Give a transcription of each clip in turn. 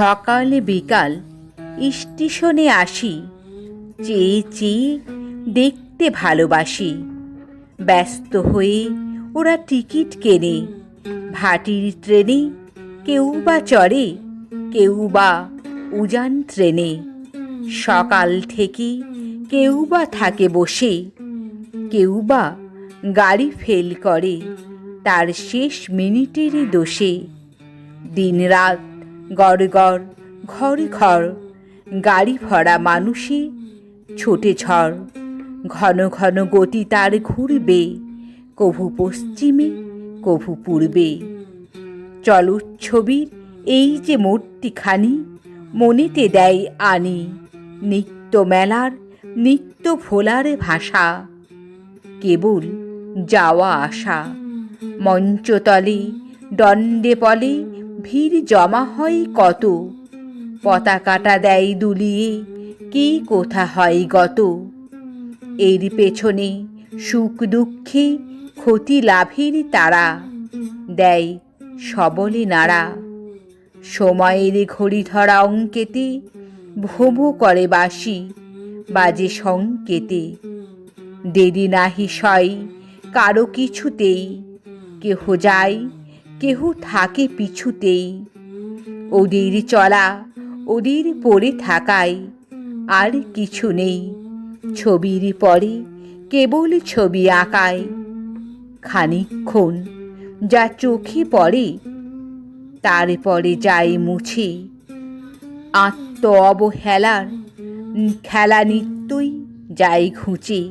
সকাল বিকাল স্টেশনে আসি চেয়ে চেয়ে দেখতে ভালোবাসি। ব্যস্ত হয়ে ওরা টিকিট কেনে, ভাটির ট্রেনে কেউ বা চড়ে, কেউ বা উজান ট্রেনে। সকাল থেকে কেউ বা থাকে বসে, কেউ বা গাড়ি ফেল করে, তার শেষ মিনিটেরই দোষে। দিনরাত গড় গড় ঘর ঘর গাড়ি ভরা মানুষে ছোটে ঝড়। ঘন ঘন গতি তার ঘুরবে, কভু পশ্চিমে, কভু পূর্বে। চলচ্ছবির এই যে মূর্তিখানি, মনেতে দেয় আনি নিত্য মেলার, নিত্য ভোলার ভাষা। কেবল যাওয়া আসা মঞ্চতলে দণ্ডে পলে ভিড় জমা হয় কত? পতাকাটা দেয় দুলিয়ে, কি কোথা হয় গত? এর পেছনে সুখ দুঃখে ক্ষতি লাভের তারা, দেয় সবলে নাড়া। সময়ের ঘড়ি ধরা অঙ্কেতে ভোমো করে বাসি বাজে সংকেতে। দেরি নাহি সয় কারও কিছুতেই, কেহ যায় কেহ থাকে পিছুতেই। ওদের চলা, ওদের পড়ে থাকায় আর কিছু নেই। ছবির পরে কেবল ছবি আঁকায় খানিক্ষণ যা চোখে পড়ে, তারপরে যায় মুছে। আত্ম অবহেলার খেলা নিত্যই যায় ঘুচে।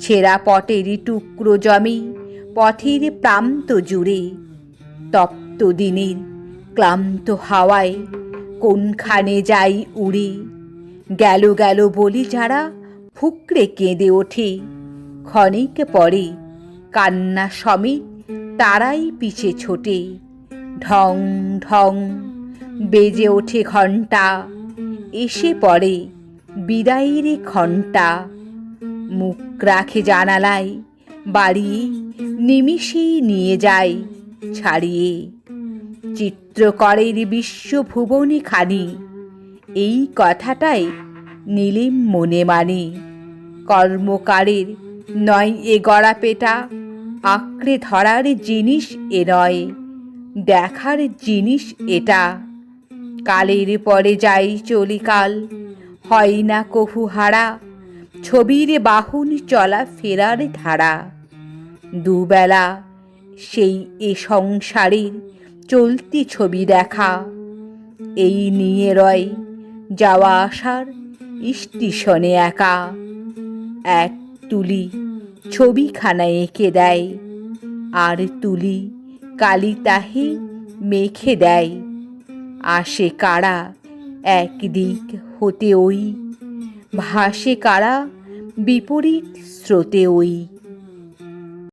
ছেঁড়া পটেরই টুকরো জমে পথের প্রান্ত জুড়ে। তপ্ত দিনের ক্লান্ত হাওয়ায় কোনখানে যাই উড়ে। গেল গেল বলি যারা ফুকরে কেঁদে ওঠে। ক্ষণিক পরে কান্না সমেত তারাই পিছে ছোটে। ঢং ঢং, বেজে ওঠে ঘণ্টা। এসে পড়ে বিদায়ের ঘণ্টা। মুখ রাখে জানালায়, বাড়ি নিমিষেই নিয়ে যায়। ছাড়িয়ে। চিত্রকরের বিশ্বভুবনে খানি। এই কথাটাই নীলিম মনে মানে। কর্মকারের নয় এ গড়া পেটা। আঁকড়ে ধরার জিনিস এ নয়। দেখার জিনিস এটা। কালের পরে যাই চলিকাল। হয় না কহু হারা। ছবির বাহন চলা ফেরার ধারা। দুবেলা সেই এ সংসারের চলতি ছবি দেখা। এই নিয়ে রয় যাওয়া আসার স্টেশনে একা। এক তুলি ছবিখানা এঁকে দেয়, আর তুলি কালি তাহে মেখে দেয়। আসে কারা একদিক হতে ওই, ভাসে কারা বিপরীত স্রোতে ওই।